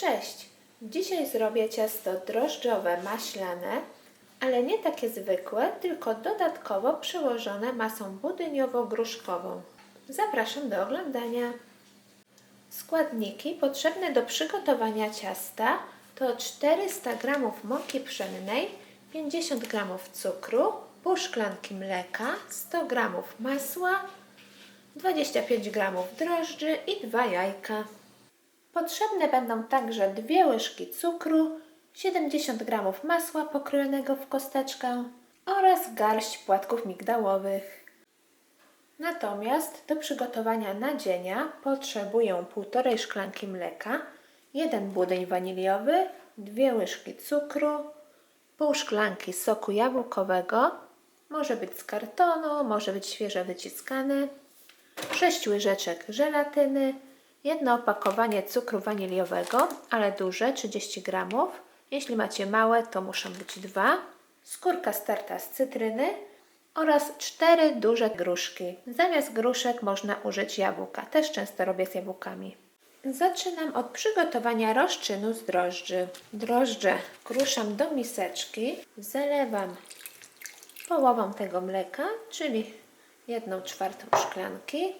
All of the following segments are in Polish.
Cześć! Dzisiaj zrobię ciasto drożdżowe maślane, ale nie takie zwykłe, tylko dodatkowo przełożone masą budyniową-gruszkową. Zapraszam do oglądania. Składniki potrzebne do przygotowania ciasta to 400 g mąki pszennej, 50 g cukru, pół szklanki mleka, 100 g masła, 25 g drożdży i 2 jajka. Potrzebne będą także dwie łyżki cukru, 70 g masła pokrojonego w kosteczkę oraz garść płatków migdałowych. Natomiast do przygotowania nadzienia potrzebuję 1,5 szklanki mleka, jeden budyń waniliowy, dwie łyżki cukru, pół szklanki soku jabłkowego, może być z kartonu, może być świeżo wyciskany, 6 łyżeczek żelatyny, jedno opakowanie cukru waniliowego, ale duże, 30 g. Jeśli macie małe, to muszą być dwa. Skórka starta z cytryny oraz cztery duże gruszki. Zamiast gruszek można użyć jabłka. Też często robię z jabłkami. Zaczynam od przygotowania rozczynu z drożdży. Drożdże kruszam do miseczki, zalewam połową tego mleka, czyli jedną czwartą szklanki.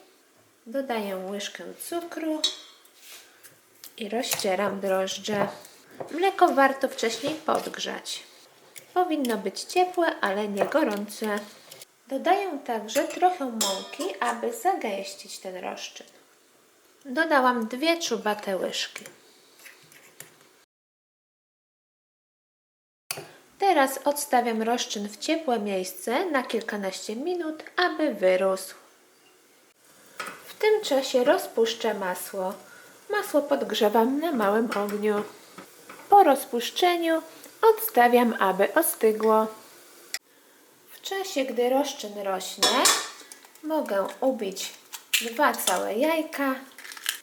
Dodaję łyżkę cukru i rozcieram drożdże. Mleko warto wcześniej podgrzać. Powinno być ciepłe, ale nie gorące. Dodaję także trochę mąki, aby zagęścić ten rozczyn. Dodałam dwie czubate łyżki. Teraz odstawiam rozczyn w ciepłe miejsce na kilkanaście minut, aby wyrósł. Tym czasie rozpuszczę masło. Masło podgrzewam na małym ogniu. Po rozpuszczeniu odstawiam, aby ostygło. W czasie, gdy rozczyn rośnie, mogę ubić dwa całe jajka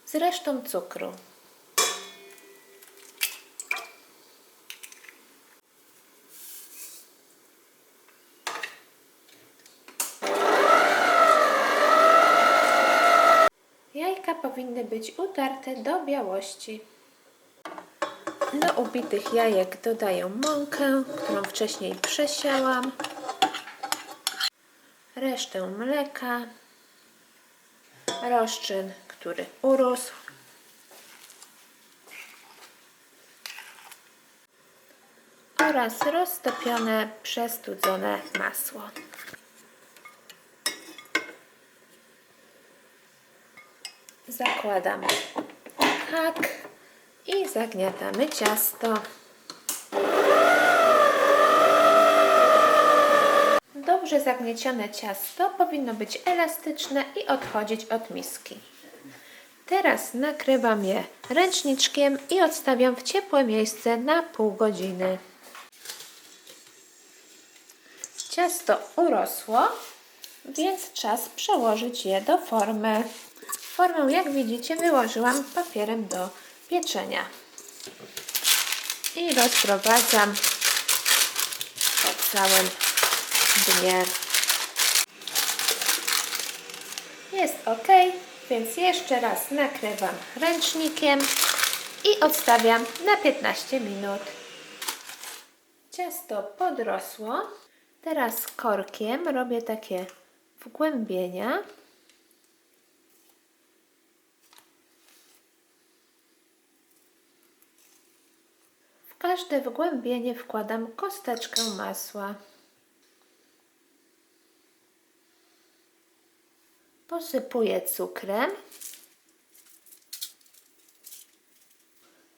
z resztą cukru. Jajka powinny być utarte do białości. Do ubitych jajek dodaję mąkę, którą wcześniej przesiałam, resztę mleka, rozczyn, który urósł, oraz roztopione, przestudzone masło. Zakładam hak i zagniatamy ciasto. Dobrze zagniecione ciasto powinno być elastyczne i odchodzić od miski. Teraz nakrywam je ręczniczkiem i odstawiam w ciepłe miejsce na pół godziny. Ciasto urosło, więc czas przełożyć je do formy. Formę, jak widzicie, wyłożyłam papierem do pieczenia. I rozprowadzam po całym dnie. Jest ok, więc jeszcze raz nakrywam ręcznikiem i odstawiam na 15 minut. Ciasto podrosło. Teraz korkiem robię takie wgłębienia. Każde wgłębienie wkładam kosteczkę masła. Posypuję cukrem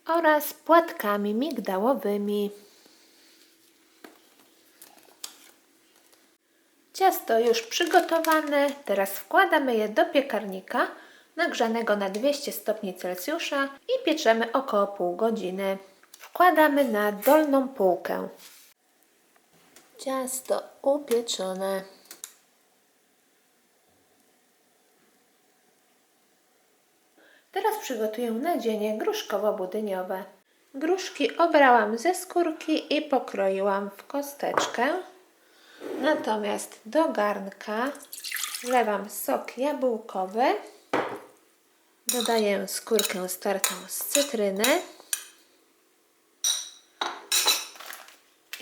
oraz płatkami migdałowymi. Ciasto już przygotowane, teraz wkładamy je do piekarnika nagrzanego na 200 stopni Celsjusza i pieczemy około pół godziny. Wkładamy na dolną półkę. Ciasto upieczone. Teraz przygotuję nadzienie gruszkowo-budyniowe. Gruszki obrałam ze skórki i pokroiłam w kosteczkę. Natomiast do garnka wlewam sok jabłkowy, dodaję skórkę startą z cytryny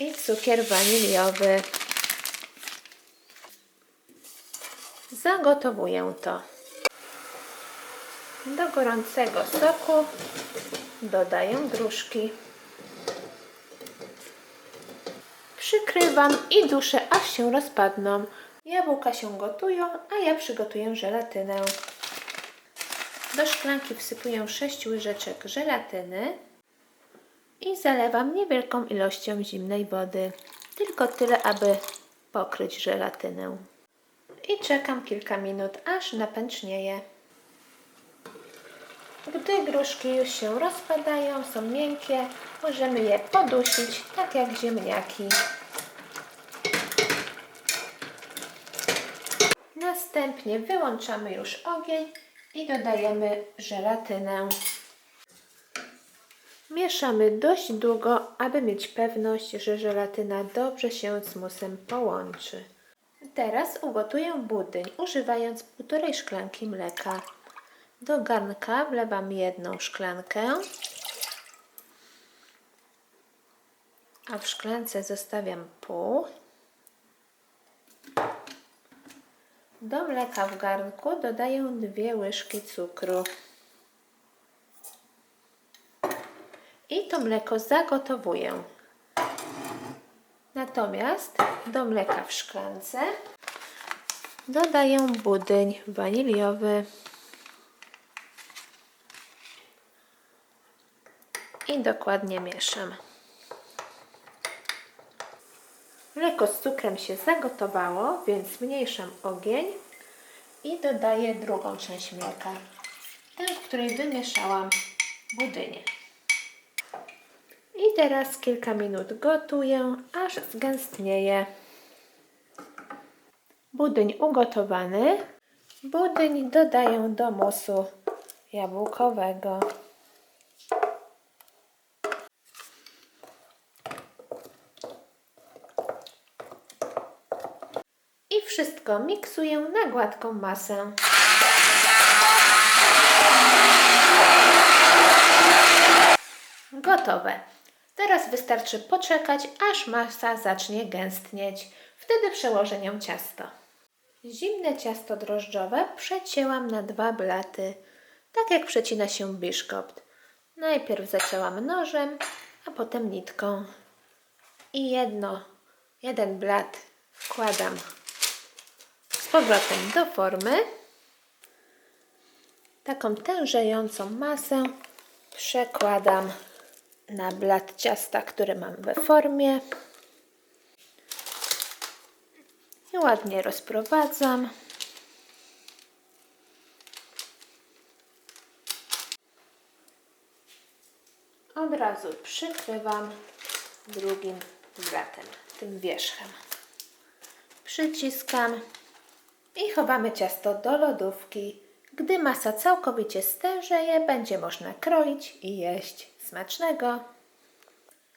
i cukier waniliowy. Zagotowuję to. Do gorącego soku dodaję gruszki. Przykrywam i duszę, aż się rozpadną. Jabłka się gotują, a ja przygotuję żelatynę. Do szklanki wsypuję 6 łyżeczek żelatyny i zalewam niewielką ilością zimnej wody. Tylko tyle, aby pokryć żelatynę. I czekam kilka minut, aż napęcznieje. Gdy gruszki już się rozpadają, są miękkie, możemy je podusić, tak jak ziemniaki. Następnie wyłączamy już ogień i dodajemy żelatynę. Mieszamy dość długo, aby mieć pewność, że żelatyna dobrze się z musem połączy. Teraz ugotuję budyń, używając półtorej szklanki mleka. Do garnka wlewam jedną szklankę, a w szklance zostawiam pół. Do mleka w garnku dodaję dwie łyżki cukru. I to mleko zagotowuję. Natomiast do mleka w szklance dodaję budyń waniliowy i dokładnie mieszam. Mleko z cukrem się zagotowało, więc zmniejszam ogień i dodaję drugą część mleka, tę, w której wymieszałam budynię. Teraz kilka minut gotuję, aż zgęstnieje. Budyń ugotowany. Budyń dodaję do musu jabłkowego. I wszystko miksuję na gładką masę. Gotowe. Teraz wystarczy poczekać, aż masa zacznie gęstnieć. Wtedy przełożę nią ciasto. Zimne ciasto drożdżowe przecięłam na dwa blaty, tak jak przecina się biszkopt. Najpierw zacięłam nożem, a potem nitką. I jedno, jeden blat wkładam z powrotem do formy. Taką tężejącą masę przekładam na blat ciasta, który mam we formie. I ładnie rozprowadzam. Od razu przykrywam drugim blatem, tym wierzchem. Przyciskam i chowamy ciasto do lodówki. Gdy masa całkowicie stężeje, będzie można kroić i jeść. Smacznego!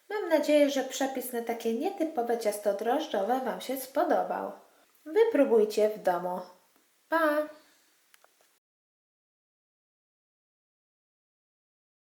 Mam nadzieję, że przepis na takie nietypowe ciasto drożdżowe Wam się spodobał. Wypróbujcie w domu. Pa!